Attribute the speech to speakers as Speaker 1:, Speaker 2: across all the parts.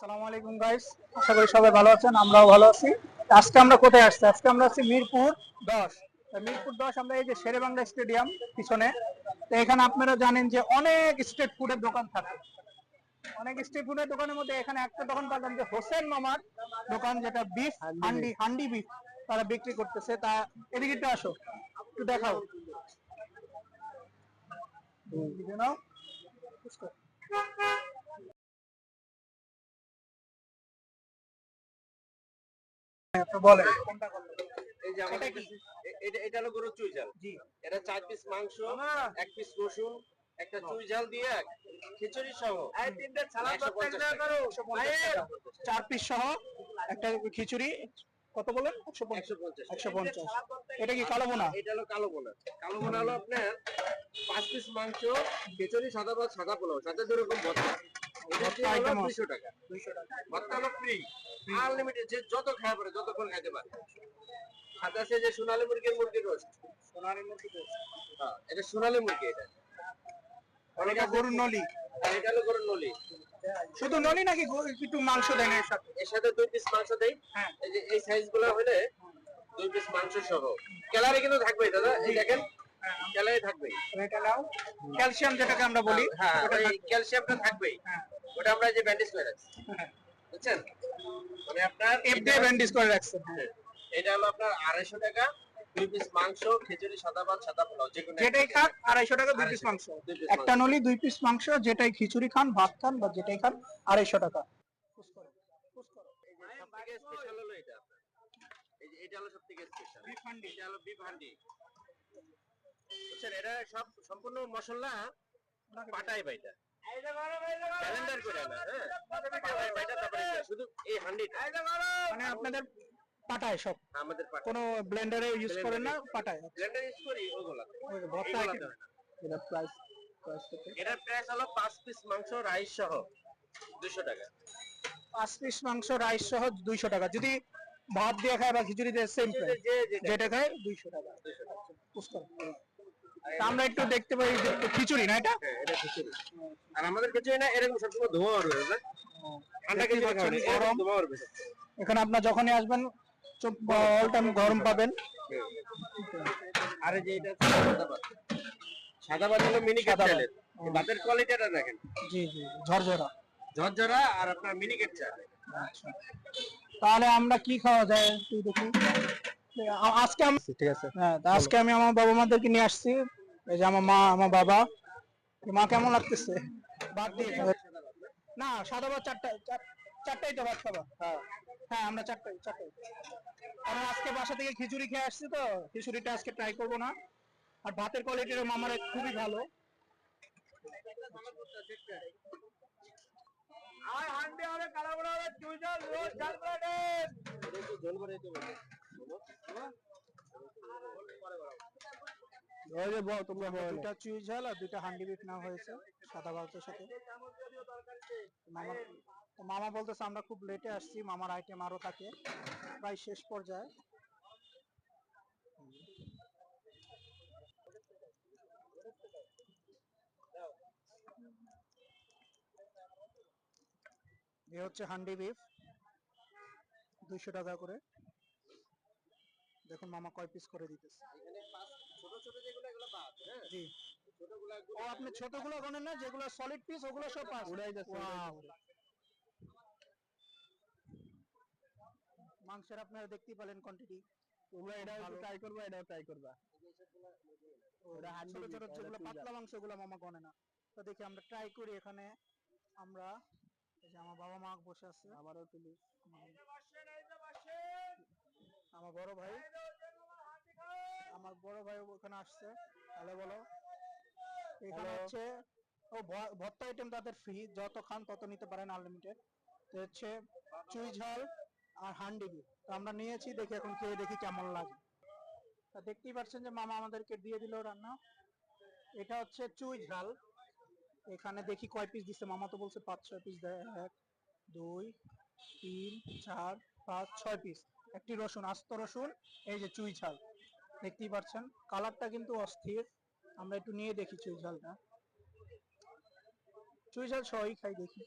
Speaker 1: আসসালামু আলাইকুম গাইস আশা করি সবাই ভালো আছেন আমরাও ভালো আছি। আজকে আমরা কোথায় আসছি? আজকে আমরা আছি মিরপুর দশ। মিরপুর দশ আমরা এই যে শেরে বাংলা স্টেডিয়াম পিছনে। তো এখানে আপনারা জানেন যে অনেক স্ট্রিট ফুডের দোকান থাকে। অনেক স্ট্রিট ফুডের দোকানের মধ্যে এখানে একটা দোকান পাবেন যে হোসেন মামার দোকান যেটা বিফ হান্ডি হান্ডি বিফ তারা বিক্রি করতেছে। তা এদিকে একটু আসো একটু দেখাও। নাও। হ্যাঁ, তো কোনটা করলে
Speaker 2: এই যে আমাদের
Speaker 1: এটা কি?
Speaker 2: কাছে- এ- এটা এটা হলো গরুর চুই ঝাল
Speaker 1: জি।
Speaker 2: এটা চার পিস মাংস এক পিস রসুন একটা চুই ঝাল দিয়ে খিচুড়ি সহ। একশো পঞ্চাশ
Speaker 1: চার পিস সহ একটা খিচুড়ি কত বলেন? একশো পঞ্চাশ।
Speaker 2: একশো পঞ্চাশ।
Speaker 1: এটা কি কালো বোনা
Speaker 2: এটা হলো কালো বোনা কালো বোনা হলো আপনার পাঁচ পিস মাংস খিচুড়ি সাদা ভাত সাদা পোলাও। সাথে দু রকম ভর্তা
Speaker 1: ভর্তা
Speaker 2: হলো
Speaker 1: আছে।
Speaker 2: 200 টাকা
Speaker 1: দুইশো টাকা।
Speaker 2: ভর্তা হলো ফ্রি আনলিমিটেড যে যত খাওয়া পারে যতক্ষণ খাইতে পারে। সাথে আছে যে সোনালী মুরগির মুরগির রোস্ট
Speaker 1: সোনারি মুরগি তো।
Speaker 2: হ্যাঁ এটা সোনালী মুরগি এটা।
Speaker 1: এটা গরুর নলি।
Speaker 2: এটা হলো গরুর নলি।
Speaker 1: শুধু নলি নাকি একটু মাংস দেন এর সাথে?
Speaker 2: এর সাথে দুই পিস মাংস দেই।
Speaker 1: হ্যাঁ।
Speaker 2: এই যে এই সাইজগুলো হলে দুই পিস মাংস সহ। ক্যালারি কিন্তু থাকবেই দাদা। এই দেখেন থাকবেই
Speaker 1: এটা নাও। ক্যালসিয়াম যেটাকে আমরা বলি
Speaker 2: হ্যাঁ ওই
Speaker 1: থাকবে।
Speaker 2: ক্যালসিয়ামটা থাকবেই
Speaker 1: হ্যাঁ।
Speaker 2: ওটা আমরা যে ব্যান্ডেজ করে রাখছি।
Speaker 1: হ্যাঁ।
Speaker 2: বুঝছেন? মানে আপনার
Speaker 1: এফ দিয়ে ব্যান্ডেজ করে রাখছে।
Speaker 2: হ্যাঁ, এটা হলো আপনার আড়াইশো টাকা দুই পিস মাংস খিচুড়ি সাদা ভাত সাদা পোলাও
Speaker 1: যেটাই খান আড়াইশো টাকা দুই পিস মাংস। একটা নলি দুই পিস মাংস যেটাই খিচুড়ি খান ভাত খান বা যেটাই খান আড়াইশো টাকা।
Speaker 2: এই যে সবথেকে স্পেশাল হলো এটা আপনার। এই যে এটা হলো স্পেশাল
Speaker 1: Beef handi।
Speaker 2: এটা হলো বিফ হান্ডি। এটা সব সম্পূর্ণ মশলা পাটাই বাইটা ক্যালেন্ডার করে না হ্যাঁ? বাইটা তারপরে শুধু এই হান্ডিটা।
Speaker 1: মানে আপনাদের পাটায় সব?
Speaker 2: আমাদের
Speaker 1: কোনো ব্লেন্ডারে ইউজ করেন না পাটায়?
Speaker 2: ব্লেন্ডার ইউজ করি ওগুলা।
Speaker 1: ভর্তা
Speaker 2: এইগুলাতে
Speaker 1: item।
Speaker 2: না।
Speaker 1: এটা প্রাইস প্রাইস
Speaker 2: এটার প্রাইস হলো পাঁচ পিস মাংস রাইস সহ দুশো টাকা।
Speaker 1: পাঁচ পিস মাংস রাইস সহ দুইশো টাকা। যদি ভাত দিয়ে খায় বা খিচুড়ি দিয়ে সেম
Speaker 2: যেটা
Speaker 1: খায় দুইশো টাকা।
Speaker 2: 200 টাকা।
Speaker 1: পুষ্কর তা আমরা একটু দেখতে পাই খিচুড়ি না এটা?
Speaker 2: হ্যাঁ, এটা খিচুড়ি। আর আমাদের খিচুড়ি না এরকম সবসময় ধোঁয়া উঠবে ঠান্ডা খিচুড়ি
Speaker 1: গরম।
Speaker 2: ধোঁয়া উঠবে
Speaker 1: এখানে আপনার যখনই আসবেন অল টাইম গরম পাবেন।
Speaker 2: আর যে এটা সাদা ভাত। সাদা ভাত হলো মিনি
Speaker 1: সাদা
Speaker 2: চালের ভাতের কোয়ালিটিটা দেখেন।
Speaker 1: জি জি ঝরঝরা।
Speaker 2: ঝরঝরা আর আপনার মিনি কেট চাল
Speaker 1: আচ্ছা। তাহলে আমরা কি খাওয়া যায় তুই দেখি। আ- আজকে আমি
Speaker 2: ঠিক আছে
Speaker 1: হ্যাঁ আজকে আমি আমার বাবা মাদেরকে নিয়ে আসছি। এই যে আমার মা আমার বাবা। মা কেমন লাগতেছে? দিয়ে না সাদা ভাত চারটা চারটাই তো ভাত খাবা হ্যাঁ। আমরা চারটাই চারটাই। কারণ আজকে বাসা থেকে খিচুড়ি খেয়ে আসছি তো খিচুড়িটা আজকে ট্রাই করব না। আর ভাতের কোয়ালিটির মামার খুবই ভালো। দুইটা চুই ঝাল আর দুইটা হান্ডি বিফ নেওয়া হয়েছে সাদা ভাতের সাথে। মামা মামা বলতেছে আমরা খুব লেটে আসছি মামার আইটেম আরও থাকে প্রায় শেষ পর্যায়ে। এ হচ্ছে হান্ডি বিফ দুইশো টাকা করে। দেখুন মামা কয় পিস করে দিতেছে।
Speaker 2: এখানে পাঁচ ছোট ছোট যেগুলো এগুলো বাদ হ্যাঁ?
Speaker 1: জি।
Speaker 2: ছোটগুলো
Speaker 1: ও আপনি ছোটগুলো গণেন না যেগুলো সলিড পিস ওগুলো সব পাস উড়াই যাচ্ছে মাংসের আপনারা দেখতেই পেলেন কোয়ান্টিটি তোমরা এটা ট্রাই করবা এটা ট্রাই করবা। ছোট ছোট যেগুলো পাতলা মাংস ওগুলো মামা গনে না। তো দেখি আমরা ট্রাই করি এখানে। আমরা এই যে আমার বাবা মা বসে আছে। আমারও তুলি। আমার বড় ভাই। আমার বড় ভাই ওখানে আসছে। তাহলে বলো এখানে হচ্ছে ও ভর্তা আইটেম তাদের ফ্রি যত খান তত নিতে পারেন আনলিমিটেড তো হচ্ছে চুই ঝাল আর হান্ডি বিফ তো আমরা নিয়েছি দেখি এখন খেয়ে দেখি কেমন লাগে। তা দেখতেই পাচ্ছেন যে মামা আমাদেরকে দিয়ে দিল রান্না। এটা হচ্ছে চুই ঝাল। এখানে দেখি কয় পিস দিচ্ছে। মামা তো বলছে পাঁচ ছয় পিস দেয় এক দুই তিন চার পাঁচ ছয় পিস একটি রসুন আস্ত রসুন এই যে চুই ঝাল। দেখতেই পাচ্ছেন। কালারটা কিন্তু অস্থির। আমরা একটু নিয়ে দেখি চুই ঝালটা চুই ঝাল সহই খাই দেখি।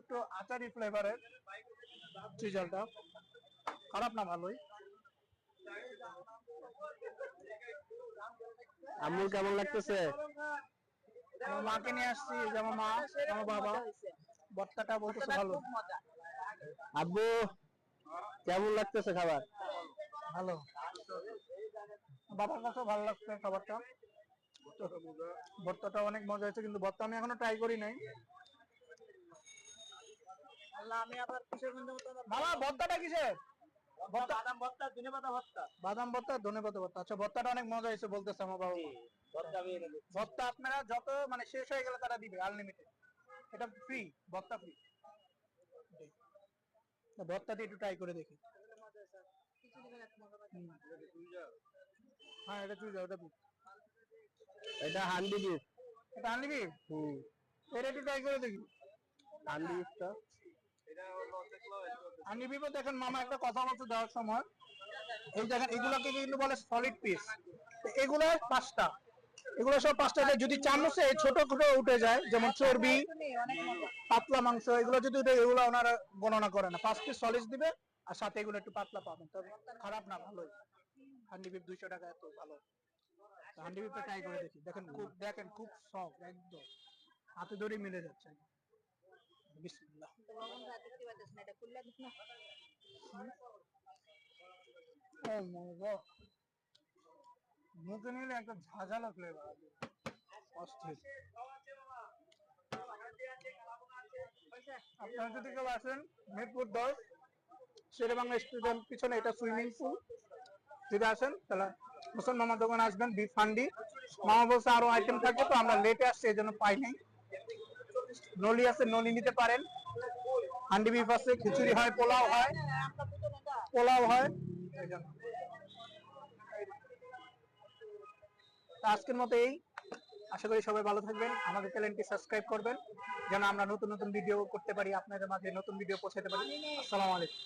Speaker 1: একটু আচারি ফ্লেভারের চিজালটা খারাপ না ভালোই।
Speaker 2: আম্মু কেমন লাগতেছে?
Speaker 1: আমার মাকে নিয়ে আসছি এই যে আমার মা আমার বাবা। বর্তাটা বলতেছে ভালো।
Speaker 2: আব্বু কেমন লাগতেছে খাবার?
Speaker 1: ভালো। বাবার কাছেও ভালো লাগছে খাবারটা। ভর্তাটা অনেক মজা হয়েছে কিন্তু ভর্তা আমি এখনও ট্রাই করি নাই।
Speaker 3: আমি আবার কিসের মধ্যে
Speaker 1: মামা ভর্তাটা কিসের?
Speaker 3: বাদাম ভর্তা ধনে পাতা ভর্তা।
Speaker 1: বাদাম ভর্তা ধনে পাতা ভর্তা। আচ্ছা ভর্তাটা অনেক মজা হয়েছে বলতেছে আমার বাবা।
Speaker 3: ভর্তা
Speaker 1: আপনারা যত মানে শেষ হয়ে গেলে তারা দিবে আনলিমিটেড এটা ফ্রি ভর্তা ফ্রি ভর্তা দিয়ে একটু ট্রাই করে দেখি। হ্যাঁ এটা তুই যাও এটা
Speaker 2: এটা হান্ডি ডিশ
Speaker 1: এটা আনলিবি
Speaker 2: হুম।
Speaker 1: এটা একটু ট্রাই করে দেখি।
Speaker 2: হান্ডি
Speaker 1: আনলিবি দেখেন মামা একটা কথা বলতে দেওয়ার সময়। এই দেখেন এগুলোকে কিন্তু বলে সলিড পিস এগুলো পাঁচটা। এগুলো সব পাঁচটা। যদি চামচে ছোট ছোট উঠে যায় যেমন চর্বি পাতলা মাংস এগুলো যদি উঠে এগুলো ওনারা গণনা করে না। পাঁচ পিস সলিড দিবে আর সাথে এগুলো একটু পাতলা পাবেন। তবে খারাপ না ভালোই। হান্ডি বিপ দুইশো টাকা এত ভালো। হান্ডি বিপটা ট্রাই করে দেখি। দেখেন খুব দেখেন খুব সফট একদম। হাতে ধরে মিলে যাচ্ছে। বিসমিল্লাহ। মুখে নিলে একটা ঝাঁঝালো ফ্লেভার অস্থির। আপনারা যদি কেউ আসেন, মিরপুর দশ, শেরে বাংলা স্টেডিয়াম পিছনে এটা সুইমিং পুল যদি আসেন, তাহলে মুসলমান মামার দোকানে আসবেন বিফ হান্ডি। মামা বলছে আরও আইটেম থাকবে, তো আমরা লেটে আসছি, এই জন্য পাই নাই নলি আছে, নলি নিতে পারেন। হান্ডি বিফ আছে, খিচুড়ি হয়, পোলাও হয়। পোলাও হয়। আজকের মতো এই। আশা করি সবাই ভালো থাকবেন, আমাদের চ্যানেলটি সাবস্ক্রাইব করবেন, যেন আমরা নতুন নতুন ভিডিও করতে পারি, আপনাদের মাঝে নতুন ভিডিও পৌঁছাতে পারি। আসসালামু আলাইকুম।